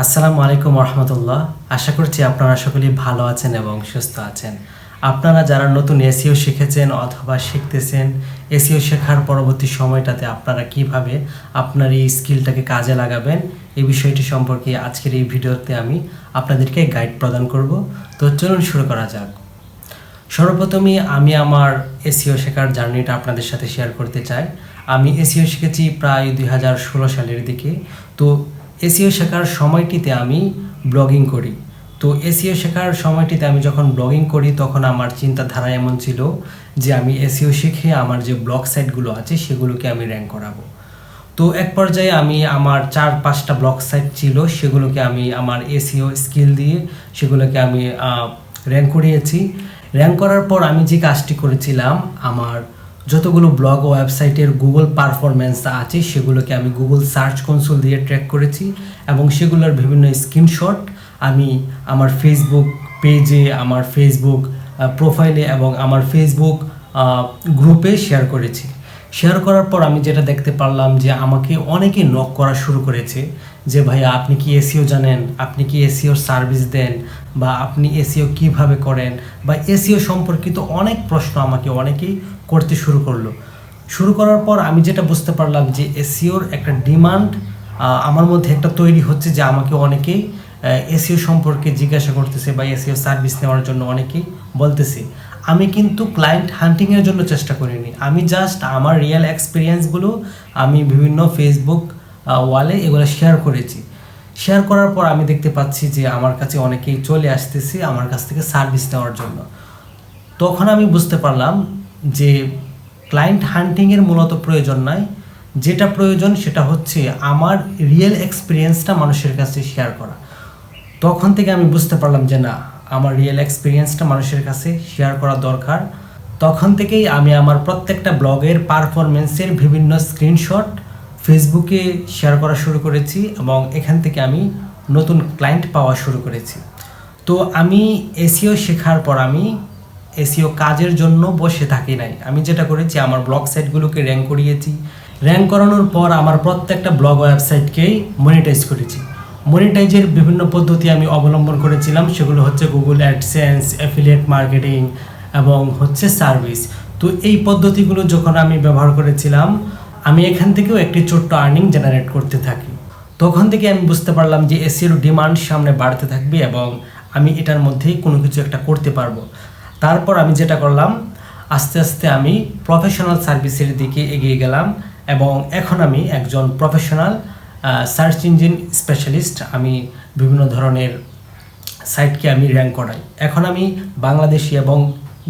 আসসালামু আলাইকুম রহমতুল্লাহ আশা করছি আপনারা সকলেই ভালো আছেন এবং সুস্থ আছেন। আপনারা যারা নতুন এসিও শিখেছেন অথবা শিখতেছেন, এসিও শেখার পরবর্তী সময়টাতে আপনারা কীভাবে আপনার এই স্কিলটাকে কাজে লাগাবেন, এই বিষয়টি সম্পর্কে আজকের এই ভিডিওতে আমি আপনাদেরকে গাইড প্রদান করব। তো চলুন শুরু করা যাক। সর্বপ্রথমে আমি আমার এসিও শেখার জার্নিটা আপনাদের সাথে শেয়ার করতে চাই। আমি এসিও শিখেছি প্রায় দুই হাজার ষোলো সালের দিকে। তো এসিও শেখার সময়টিতে আমি ব্লগিং করি। তো এসিও শেখার সময়টিতে আমি যখন ব্লগিং করি, তখন আমার চিন্তাধারা এমন ছিল যে আমি এসিও শিখে আমার যে ব্লগ সাইটগুলো আছে, সেগুলোকে আমি র্যাঙ্ক করাবো। তো এক পর্যায়ে আমি আমার চার পাঁচটা ব্লগ সাইট ছিল, সেগুলোকে আমি আমার এসিও স্কিল দিয়ে সেগুলোকে আমি র্যাঙ্ক করিয়েছি। র্যাঙ্ক করার পর আমি যে কাজটি করেছিলাম, আমার যতগুলো ব্লগ ও ওয়েবসাইটের গুগল পারফরমেন্স আছে, সেগুলোকে আমি গুগল সার্চ কনসোল দিয়ে ট্র্যাক করেছি এবং সেগুলোর বিভিন্ন স্ক্রিনশট আমি আমার ফেসবুক পেজে আমার ফেসবুক প্রোফাইলে এবং আমার ফেসবুক গ্রুপে শেয়ার করেছি। শেয়ার করার পর আমি যেটা দেখতে পারলাম যে আমাকে অনেকে নক করা শুরু করেছে। যে ভাইয়া আপনি কি এসিও জানেন? আপনি কি এসিওর সার্ভিস দেন? বা আপনি এসিও কীভাবে করেন? বা এসিও সম্পর্কিত অনেক প্রশ্ন আমাকে অনেকেই করতে শুরু করল। শুরু করার পর আমি যেটা বুঝতে পারলাম যে এসিওর একটা ডিমান্ড আমার মধ্যে একটা তৈরি হচ্ছে যে আমাকে অনেকেই এসিও সম্পর্কে জিজ্ঞাসা করতেছে বা এসিও সার্ভিস নেওয়ার জন্য অনেকেই বলতেছে। আমি কিন্তু ক্লায়েন্ট হান্টিংয়ের জন্য চেষ্টা করিনি। আমি জাস্ট আমার রিয়েল এক্সপিরিয়েন্সগুলো আমি বিভিন্ন ফেসবুক ওয়ালে এগুলো শেয়ার করেছি। শেয়ার করার পর আমি দেখতে পাচ্ছি যে আমার কাছে অনেকেই চলে আসতেছে আমার কাছ থেকে সার্ভিস নেওয়ার জন্য। তখন আমি বুঝতে পারলাম যে ক্লায়েন্ট হান্টিংয়ের মূলত প্রয়োজন নয়। যেটা প্রয়োজন সেটা হচ্ছে আমার রিয়েল এক্সপিরিয়েন্সটা মানুষের কাছে শেয়ার করা। তখন থেকে আমি বুঝতে পারলাম যে না, আমার রিয়েল এক্সপিরিয়েন্সটা মানুষের কাছে শেয়ার করা দরকার। তখন থেকেই আমি আমার প্রত্যেকটা ব্লগের পারফরমেন্সের বিভিন্ন স্ক্রিনশট ফেসবুকে শেয়ার করা শুরু করেছি এবং এখান থেকে আমি নতুন ক্লায়েন্ট পাওয়া শুরু করেছি। তো আমি এসিও শেখার পর আমি এসিও কাজের জন্য বসে থাকি নাই। আমি যেটা করেছি, আমার ব্লগ সাইটগুলোকে র্যাঙ্ক করিয়েছি। র্যাঙ্ক করানোর পর আমার প্রত্যেকটা ব্লগ ওয়েবসাইটকেই মনিটাইজ করেছি। মনিটাইজের বিভিন্ন পদ্ধতি আমি অবলম্বন করেছিলাম, সেগুলো হচ্ছে গুগল অ্যাডসেন্স অ্যাফিলিয়েট মার্কেটিং এবং হচ্ছে সার্ভিস তো এই পদ্ধতিগুলো যখন আমি ব্যবহার করেছিলাম আমি এখান থেকেও একটি ছোট্ট আর্নিং জেনারেট করতে থাকি। তখন থেকে আমি বুঝতে পারলাম যে এসির ডিমান্ড সামনে বাড়তে থাকবে এবং আমি এটার মধ্যেই কোনো কিছু একটা করতে পারব। তারপর আমি যেটা করলাম, আস্তে আস্তে আমি প্রফেশনাল সার্ভিসের দিকে এগিয়ে গেলাম এবং এখন আমি একজন প্রফেশনাল সার্চ ইঞ্জিন স্পেশালিস্ট আমি বিভিন্ন ধরনের সাইটকে আমি র্যাঙ্ক করাই। এখন আমি বাংলাদেশি এবং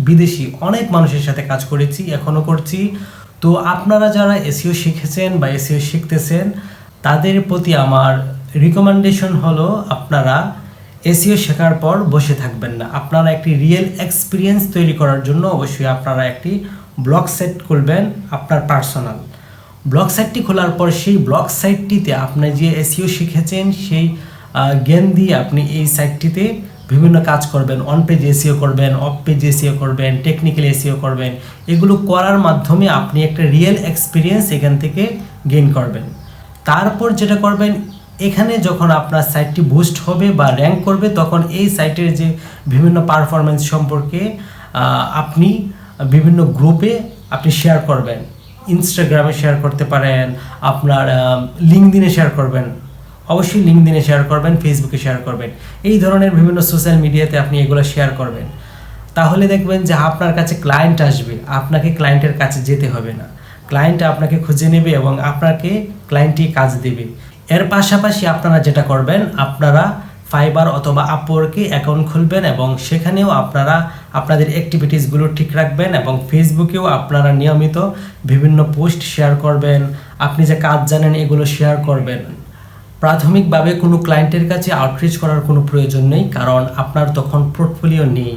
বিদেশি অনেক মানুষের সাথে কাজ করেছি, এখনও করছি। তো আপনারা যারা এসিও শিখেছেন বা এসিও শিখতেছেন, তাদের প্রতি আমার রিকমেন্ডেশন হলো আপনারা এসিও শেখার পর বসে থাকবেন না। আপনারা একটি রিয়েল এক্সপিরিয়েন্স তৈরি করার জন্য অবশ্যই আপনারা একটি ব্লগ সেট করবেন আপনার পার্সোনাল ব্লগ সাইটটি খোলার পর সেই ব্লগ সাইটটিতে আপনি যে এসিও শিখেছেন, সেই জ্ঞান দিয়ে আপনি এই সাইটটিতে বিভিন্ন কাজ করবেন অন পেজ এসিও করবেন অফ পেজ এসিও করবেন টেকনিক্যাল এসিও করবেন, এগুলো করার মাধ্যমে আপনি একটা রিয়েল এক্সপিরিয়েন্স এখান থেকে গেইন করবেন। তারপর যেটা করবেন, এখানে যখন আপনার সাইটটি বুস্ট হবে বা র্যাঙ্ক করবে, তখন এই সাইটের যে বিভিন্ন পারফরমেন্স সম্পর্কে আপনি বিভিন্ন গ্রুপে আপনি শেয়ার করবেন। ইনস্টাগ্রামে শেয়ার করতে পারেন, আপনার লিঙ্ক দিনে শেয়ার করবেন। অবশ্যই লিঙ্ক দিনে শেয়ার করবেন ফেসবুকে শেয়ার করবেন। এই ধরনের বিভিন্ন সোশ্যাল মিডিয়াতে আপনি এগুলো শেয়ার করবেন। তাহলে দেখবেন যে আপনার কাছে ক্লায়েন্ট আসবে, আপনাকে ক্লায়েন্টের কাছে যেতে হবে না। ক্লায়েন্ট আপনাকে খুঁজে নেবে এবং আপনাকে ক্লায়েন্টই কাজ দেবে। এর পাশাপাশি আপনারা যেটা করবেন, আপনারা ফাইবার অথবা আপওয়ার্কে অ্যাকাউন্ট খুলবেন এবং সেখানেও আপনারা আপনাদের অ্যাক্টিভিটিসগুলো ঠিক রাখবেন এবং ফেসবুকেও আপনারা নিয়মিত বিভিন্ন পোস্ট শেয়ার করবেন। আপনি যে কাজ জানেন এগুলো শেয়ার করবেন। প্রাথমিকভাবে কোনো ক্লায়েন্টের কাছে আউটরিচ করার কোনো প্রয়োজন নেই, কারণ আপনার তখন পোর্টফোলিও নেই।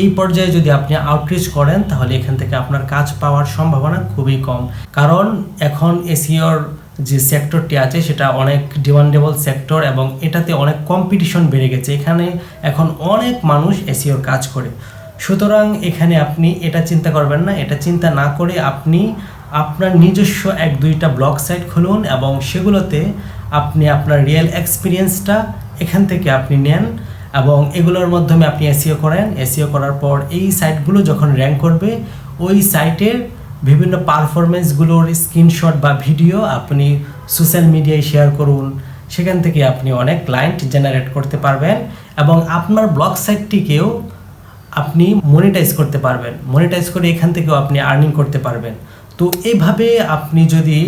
এই পর্যায়ে যদি আপনি আউটরিচ করেন, তাহলে এখান থেকে আপনার কাজ পাওয়ার সম্ভাবনা খুবই কম। কারণ এখন এসিওর যে সেক্টরটি আছে, সেটা অনেক ডিমান্ডেবল সেক্টর এবং এটাতে অনেক কম্পিটিশন বেড়ে গেছে। এখানে এখন অনেক মানুষ এসিওর কাজ করে। সুতরাং এখানে আপনি এটা চিন্তা করবেন না, এটা চিন্তা না করে আপনি আপনার নিজস্ব এক দুইটা ব্লগ সাইট খুলুন এবং সেগুলোতে আপনি আপনার রিয়েল এক্সপিরিয়েন্সটা এখান থেকে আপনি নেন এবং এগুলোর মাধ্যমে আপনি এসিও করেন। এসিও করার পর এই সাইটগুলো যখন র্যাঙ্ক করবে, ওই সাইটের বিভিন্ন পারফরমেন্সগুলোর স্ক্রিনশট বা ভিডিও আপনি সোশ্যাল মিডিয়ায় শেয়ার করুন। সেখান থেকে আপনি অনেক ক্লায়েন্ট জেনারেট করতে পারবেন এবং আপনার ব্লগ সাইটটিকেও আপনি মনিটাইজ করতে পারবেন। মনিটাইজ করে এখান থেকেও আপনি আর্নিং করতে পারবেন। তো এইভাবে আপনি যদি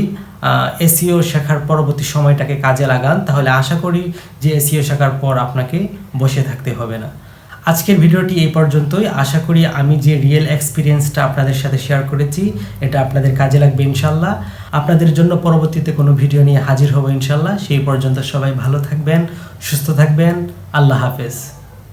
এসিও শেখার পরবর্তী সময়টাকে কাজে লাগান, তাহলে আশা করি যে এসিও শেখার পর আপনাকে বসে থাকতে হবে না। আজকের ভিডিওটি এই পর্যন্তই। আশা করি আমি যে রিয়েল এক্সপিরিয়েন্সটা আপনাদের সাথে শেয়ার করেছি, এটা আপনাদের কাজে লাগবে ইনশাল্লাহ। আপনাদের জন্য পরবর্তীতে কোনো ভিডিও নিয়ে হাজির হব ইনশাল্লাহ। সেই পর্যন্ত সবাই ভালো থাকবেন, সুস্থ থাকবেন। আল্লাহ হাফেজ।